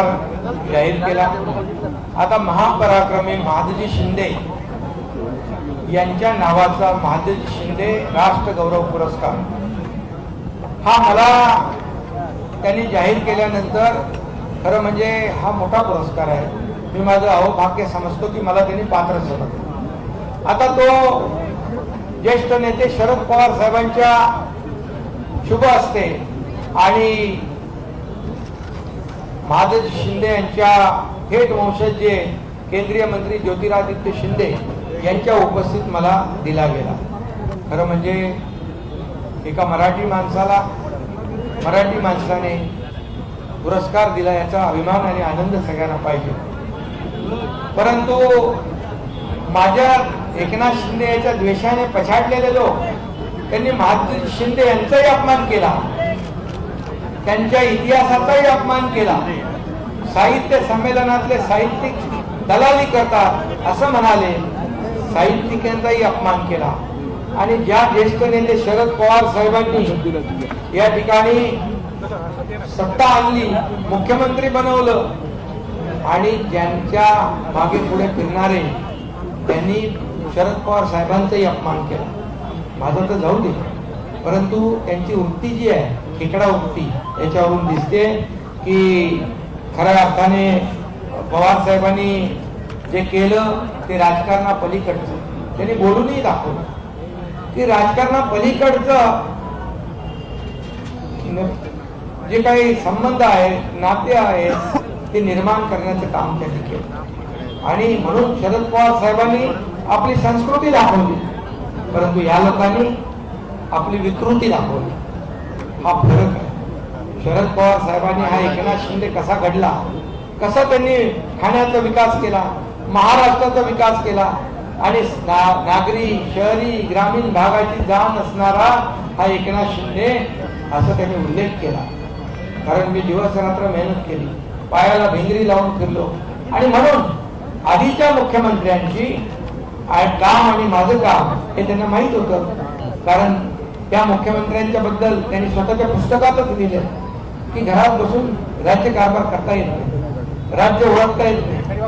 करार जाहीर केला. आता महापराक्रमी महादजी शिंदे यांच्या नावाचा महादजी शिंदे राष्ट्र गौरव पुरस्कार. हा मला त्यांनी जाहीर केल्यानंतर खरं म्हणजे हा मोठा पुरस्कार आहे. मी माझं अहोभाग्य समजतो की मला त्यांनी पात्र समजलं आता तो ज्येष्ठ नेते शरद पवार साहेबांच्या शुभ असते आणि महादेव शिंदे यांच्या थेट वंशज जे केंद्रीय मंत्री ज्योतिरादित्य शिंदे यांच्या उपस्थित मला दिला गेला. खरं म्हणजे एका मराठी माणसाला मराठी माणसाने पुरस्कार दिला याचा अभिमान आणि आनंद सगळ्यांना पाहिजे. परंतु माझ्या एकनाथ शिंदे याच्या द्वेषाने पछाडलेले लोक त्यांनी महादेव शिंदे यांचाही अपमान केला. त्यांच्या इतिहासाचाही अपमान केला. साहित्य संमेलनातले साहित्यिक दलाली करतात असं म्हणाले. साहित्यिकांचाही अपमान केला. आणि ज्या ज्येष्ठ नेते शरद पवार साहेबांनी या ठिकाणी सत्ता आणली मुख्यमंत्री बनवलं आणि ज्यांच्या मागे पुढे फिरणारे त्यांनी शरद पवार साहेबांचाही अपमान केला. माझं तर जाऊ दे. परंतु त्यांची वृत्ती जी आहे खेकडा होती याच्यावरून दिसते की खऱ्या अर्थाने पवार साहेबांनी जे केलं ते राजकारणा पलीकडचं. त्यांनी बोलूनही दाखवलं. की राजकारणा पलीकडचं जे काही संबंध आहेत नाते आहेत ते निर्माण करण्याचं काम त्यांनी केलं. आणि म्हणून शरद पवार साहेबांनी आपली संस्कृती दाखवली. परंतु या लोकांनी आपली विकृती दाखवली. हा फरक आहे. शरद पवार साहेबांनी हा एकनाथ शिंदे कसा घडला? कसा त्यांनी ठाण्याचा विकास केला? महाराष्ट्राचा विकास केला? आणि ना- नागरी शहरी ग्रामीण भागाची जाण असणारा हा एकनाथ शिंदे असा त्यांनी उल्लेख केला. कारण मी दिवस रात्र मेहनत केली. पायाला भिंगरी लावून फिरलो. आणि म्हणून आधीच्या मुख्यमंत्र्यांची काम आणि माझं काम हे त्यांना माहीत होतं. कारण त्या मुख्यमंत्र्यांच्या बद्दल त्यांनी स्वतःच्या पुस्तकातच लिहिले की घरात बसून राज्य कारभार करता येत नाही. राज्य ओळखता येत नाही.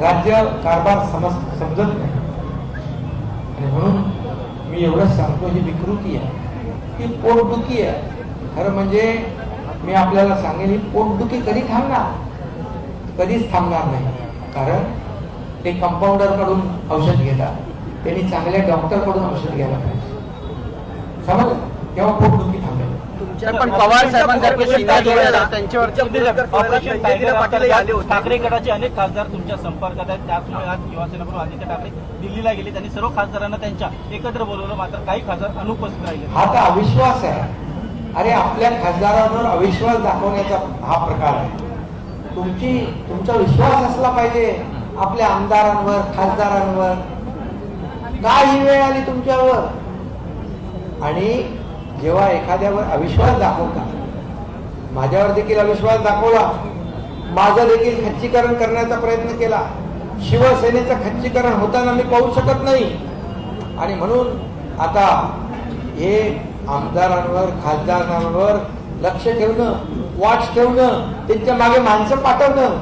राज्य कारभार समज समजत नाही. आणि म्हणून मी एवढंच सांगतो ही विकृती आहे. ही पोटदुखी आहे. खरं म्हणजे मी आपल्याला सांगेन ही पोटदुखी कधी थांबणार? कधीच थांबणार नाही. कारण ते कंपाऊंडरकडून औषध घेतात. त्यांनी चांगल्या डॉक्टरकडून औषध घ्यायला पाहिजे. समजलं तेव्हा पोटदुखी थांबेल पण पवार साहेबांसारखे शिंदे जोड्याला ऑपरेशन टायगर अंतर्गत ठाकरे गटाचे अनेक खासदार तुमच्या संपर्कात आहेत. त्याचमुळे आज युवासेना प्रमुख आदित्य ठाकरे दिल्लीला गेले. त्यांनी सर्व खासदारांना त्यांच्या एकत्र बोलवलं. मात्र काही खासदार अनुपस्थित राहिले. हा तर अविश्वास आहे. अरे आपल्या खासदारांवर अविश्वास दाखवण्याचा हा प्रकार आहे. तुमची तुमचा विश्वास असला पाहिजे आपल्या आमदारांवर खासदारांवर. का ही वेळ आली तुमच्यावर. आणि जेव्हा एखाद्यावर अविश्वास दाखवता माझ्यावर देखील अविश्वास दाखवला माझं देखील खच्चीकरण करण्याचा प्रयत्न केला शिवसेनेचं खच्चीकरण होताना मी पाहू शकत नाही. आणि म्हणून आता हे आमदारांवर खासदारांवर लक्ष ठेवणं वाच ठेवणं त्यांच्या मागे माणसं पाठवणं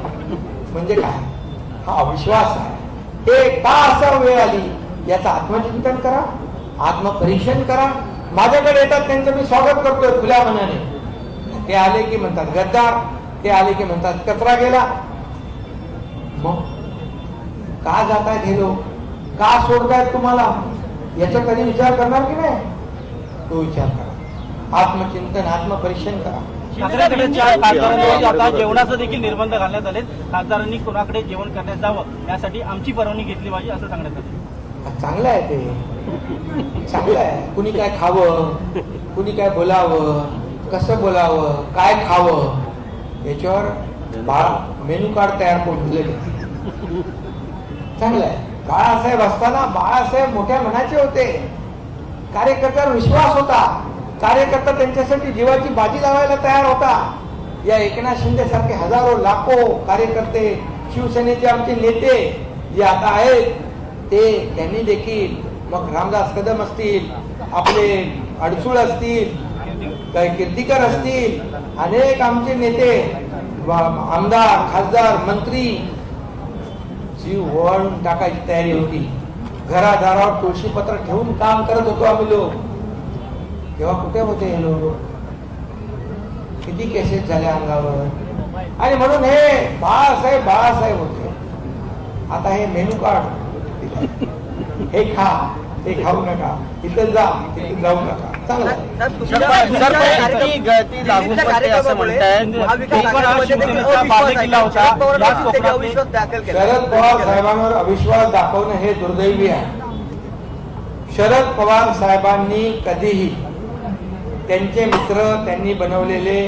म्हणजे काय? हा अविश्वास आहे. हे का असं वेळ आली याचं आत्मचिंतन करा आत्मपरीक्षण करा माझ्याकडे येतात त्यांचं मी स्वागत करतोय खुल्या मनाने. ते आले की म्हणतात गद्दार ते आले की म्हणतात कचरा गेला. मग? का जातायत गेलो का सोडतायत तुम्हाला? याचा कधी विचार करणार की नाही? तो विचार करा. आत्मचिंतन आत्मपरीक्षण करा. आता जेवणाचं देखील निर्बंध घालण्यात आले खासदारांनी कोणाकडे जेवण करण्यात जावं यासाठी आमची परवानगी घेतली पाहिजे असं सांगण्यात आलं. चांगलं आहे ते. चांगलं आहे. कुणी काय खावं कुणी काय बोलावं कसं बोलावं काय खावं याच्यावर बाळा मेनू कार्ड तयार करून दिले चांगलं आहे. बाळासाहेब असताना बाळासाहेब मोठ्या मनाचे होते. कार्यकर्त्यावर विश्वास होता. कार्यकर्ता त्यांच्यासाठी जीवाची बाजी लावायला तयार होता. या एकनाथ शिंदे सारखे हजारो लाखो कार्यकर्ते शिवसेनेचे आमचे नेते जे आता आहेत ते त्यांनी देखील मग रामदास कदम असतील आपले अडसूळ असतील काही कीर्तिकर असतील अनेक आमचे नेते आमदार खासदार मंत्री जीव ओवाळून टाकायची तयारी होती. घरादारावर तुळशीपत्र ठेवून काम करत होतो आम्ही लोक. तेव्हा कुठे होते हे लोक? किती केसेस झाल्या अंगावर? आणि म्हणून हे बाळासाहेब बाळासाहेब होते. आता हे मेनू कार्ड हे खा ते खाऊ नका. इथं जा तिथे जाऊ नका. हा शरद पवार साहेबांवर अविश्वास दाखवणं हे दुर्दैवी आहे. शरद पवार साहेबांनी कधीही त्यांचे मित्र त्यांनी बनवलेले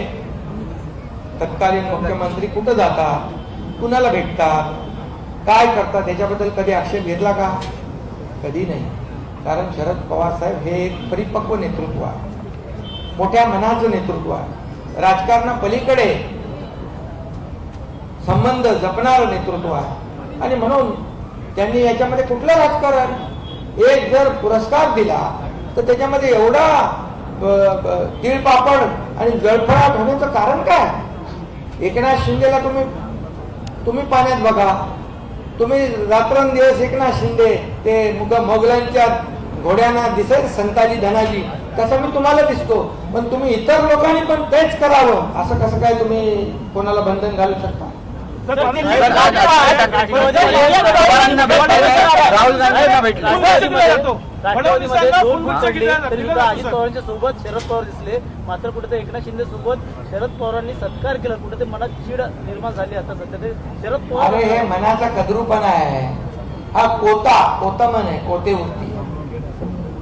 तत्कालीन मुख्यमंत्री कुठं जातात कुणाला भेटतात काय करतात त्याच्याबद्दल कधी आक्षेप घेतला का? कधी नाही. कारण शरद पवार साहेब हे एक परिपक्व नेतृत्व आहे. मोठ्या मनाचं नेतृत्व आहे. राजकारणा पलीकडे संबंध जपणारं नेतृत्व आहे. आणि म्हणून त्यांनी याच्यामध्ये कुठलं राजकारण? एक जर पुरस्कार दिला तर त्याच्यामध्ये एवढा तीळ पापड आणि जळफळाट होण्याचं कारण काय? एकनाथ शिंदेला तुम्ही तुम्ही पाण्यात बघा. तुम्ही रात्रंदिवस एकनाथ शिंदे ते मुग मोगलांच्या घोड्यांना दिसेल संताजी धनाजी तसं मी तुम्हाला दिसतो. पण तुम्ही इतर लोकांनी पण तेच करावं. असं कसं काय तुम्ही कोणाला बंधन घालू शकता? राहुल भेटले राष्ट्रवादीमध्ये दोन चढली तरी सुद्धा अजित पवारांच्या सोबत शरद पवार दिसले. मात्र कुठे एकनाथ शिंदे सोबत शरद पवारांनी सत्कार केला. कुठे मनात चीड निर्माण झाली आता सध्या ते शरद पवार अरे हे मनाचा कदरूपणा आहे. हा कोता कोता मन आहे कोते वृत्ती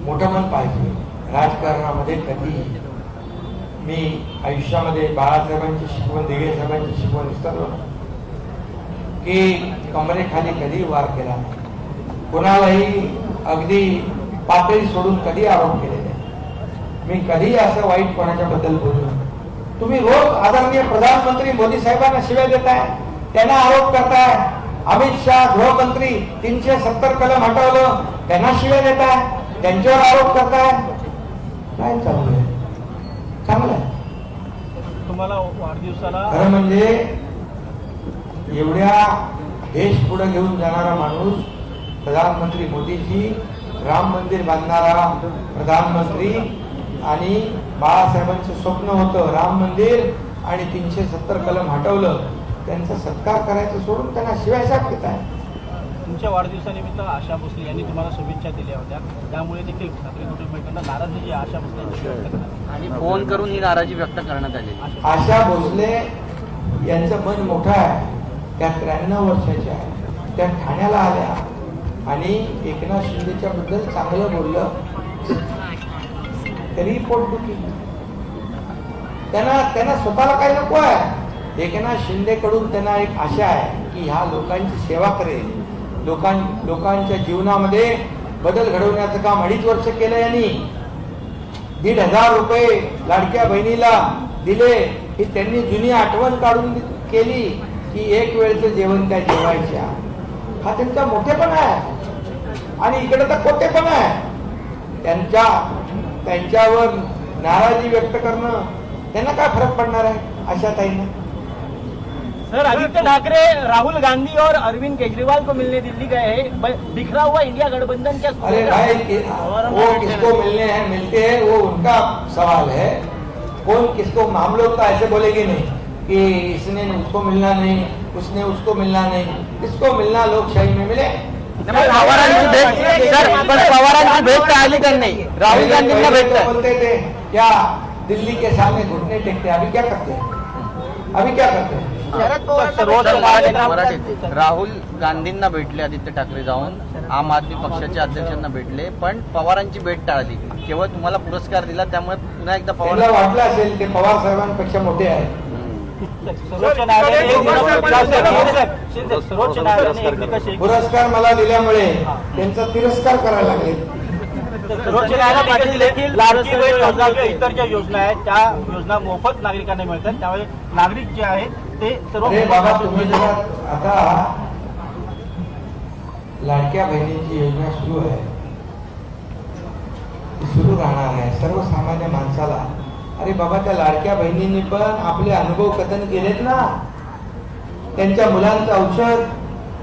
मोठं मन पाहिजे. राजकारणामध्ये कधी मी आयुष्यामध्ये बाळासाहेबांची शिकवण दिघे साहेबांची शिकवण विसरलो. की कमरेखाली कधी वार केला नाही. कोणालाही अगदी पातळी सोडून कधी आरोप केले नाही मी कधी असं वाईट कोणाच्या बद्दल बोललो. तुम्ही रोज आदरणीय प्रधानमंत्री मोदी साहेबांना शिव्या देताय त्यांना आरोप करताय. अमित शहा गृहमंत्री तीनशे सत्तर कलम हटवलं त्यांना शिव्या देताय त्यांच्यावर आरोप करताय. काय चालू आहे? चांगलं तुम्हाला वाढदिवसाला खरं म्हणजे एवढ्या देश पुढे घेऊन जाणारा माणूस प्रधानमंत्री मोदीजी राम मंदिर बांधणारा प्रधानमंत्री आणि बाळासाहेबांचं स्वप्न होतं. राम मंदिर आणि तीनशे सत्तर कलम हटवलं. त्यांचा सत्कार करायचं सोडून त्यांना शिवायसाप घेत आहे. तुमच्या वाढदिवसानिमित्त आशा भोसले यांनी तुम्हाला शुभेच्छा दिल्या होत्या. त्यामुळे देखील ठाकरे कुटुंबियांना नाराजी जी आशा भोसले आणि फोन करून ही नाराजी व्यक्त करण्यात आली. आली. आशा भोसले यांचं मन मोठं आहे. त्या त्र्याण्णव वर्षाच्या आहे त्या ठाण्याला आल्या. आणि एकनाथ शिंदेच्या बद्दल चांगलं बोललं. तरी पोटदुखी त्यांना त्यांना स्वतःला काही नको आहे? एकनाथ शिंदेकडून त्यांना एक आशा आहे की ह्या लोकांची सेवा करेल. लोकां लोकांच्या जीवनामध्ये बदल घडवण्याचं काम अडीच वर्ष केलं यांनी. दीड हजार रुपये लाडक्या बहिणीला दिले. ही त्यांनी जुनी आठवण काढून केली की एक वेळचं जेवण त्या जेवायच्या. हा त्यांचा मोठेपणा आहे. आणि इकडे तर खोटेपणा आहे. त्यांच्या त्यांच्यावर नाराजी व्यक्त करणं त्यांना काय फरक पडणार आहे अशा ताईंना? सर आदित्य ठाकरे राहुल गांधी और अरविंद केजरीवाल को मिलने दिल्ली गए हैं। बिखरा हुआ इंडिया गठबंधन क्या अरे भाई कि- वो किसको मिलने हैं मिलते हैं वो उनका सवाल है। कौन किसको हम लोग तो ऐसे बोलेंगे नहीं कि इसने उसको मिलना नहीं उसने उसको मिलना नहीं। किसको मिलना लोकशाही में मिले? पवारांची भेट सर पण पवारांची भेट तर आली का नाही? राहुल गांधींना पहले तो भेटतात बोलते थे क्या दिल्ली के सामने घुटने टेकते. अभी क्या करते हैं? अभी क्या करते हैं. राहुल गांधींना भेटले आदित्य ठाकरे जाऊन. आम आदमी पक्षाचे अध्यक्षांना भेटले. पण पवारांची भेट टाळली केवळ तुम्हाला पुरस्कार दिला त्यामुळे पुन्हा एकदा पवार वाटलं असेल ते पवार साहेबांपेक्षा मोठे आहेत. पुरस्कार मला दिल्यामुळे त्यांचा तिरस्कार करायला लागले. बहीण योजना किंवा इतर ज्या योजना आहेत. त्या योजना मोफत नागरिकांना मिळतात. त्यामुळे नागरिक जे आहेत ते सर्व आता लाडक्या बहिणीची योजना सुरू आहे. सुरू राहणार आहे. सर्वसामान्य माणसाला अरे बाबा त्या लाडक्या बहिणींनी पण आपले अनुभव कथन केलेत ना. त्यांच्या मुलांचं औषध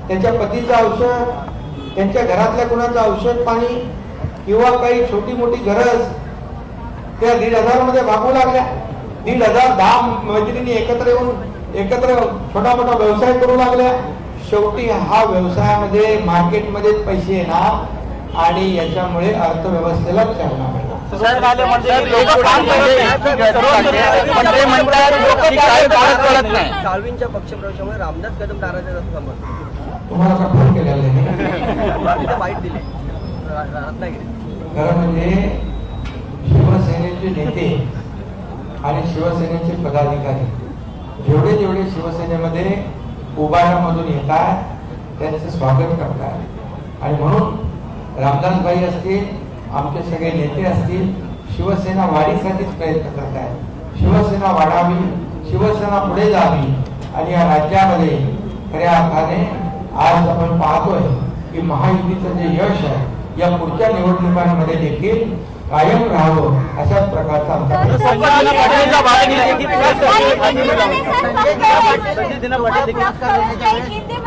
त्यांच्या पतीचं औषध त्यांच्या घरातल्या कुणाचं औषध पाणी किंवा काही छोटी मोठी गरज त्या दीड हजारमध्ये भागू लागल्या. दीड हजार दहा मैत्रिणी एकत्र येऊन एकत्र छोटा मोठा व्यवसाय करू लागल्या. शेवटी हा व्यवसायामध्ये मार्केटमध्ये पैसे येणार आणि याच्यामुळे अर्थव्यवस्थेला चालना म्हणजे सर, म्हणजे डाळवींच्या पक्षप्रवेशामुळे रामदास कदम नाराज वाईट दिले. खरं म्हणजे शिवसेनेचे नेते आणि शिवसेनेचे पदाधिकारी जेवढे जेवढे शिवसेनेमध्ये उभारामधून येतात त्यांचं स्वागत करतात. आणि म्हणून रामदासबाई असतील आमचे सगळे नेते असतील शिवसेना वाढीसाठीच प्रयत्न करत आहेत शिवसेना वाढावी शिवसेना पुढे जावी आणि या राज्यामध्ये खऱ्या अर्थाने आज आपण पाहतोय की महायुतीचं जे यश आहे या पुढच्या निवडणुकांमध्ये देखील कायम राहावं अशाच प्रकारचा आमचा आहे.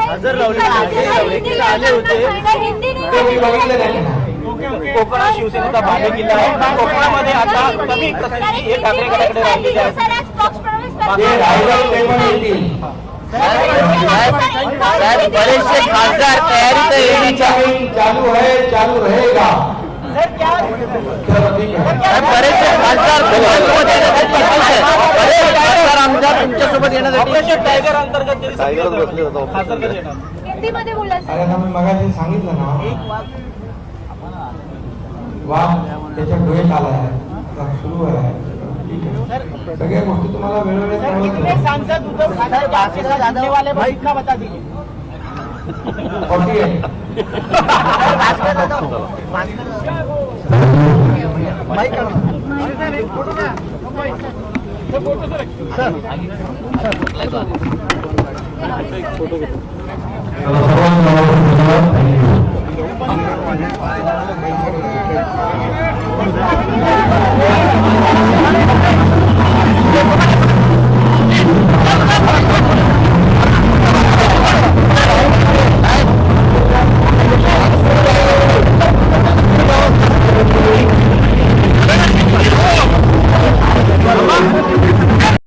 हजर लावले आले होते. ते मी बघितलं नाही. कोकणात शिवसेनेचा भाग किल्ला आहे. कोकणामध्ये आता कमी प्रतिष्ठी हे ठाकरे गटाकडे राहिलेली आहे ते रायगड ते पण येतील साहेब साहेब, बरेचसे खासदार तयारीत आहे. चालू चालू है चालू रहेगा. बरेचसे खासदार आहेत. खासदार आमदार तुमच्यासोबत येण्यासाठी ऑपरेशन टायगर अंतर्गत खासदार मगाशी सांगितलं ना. वाद त्याच्या डोळ्यात आला आहे. आता सुरू आहे. ठीक आहे. सगळ्या गोष्टी तुम्हाला वेळोवेळी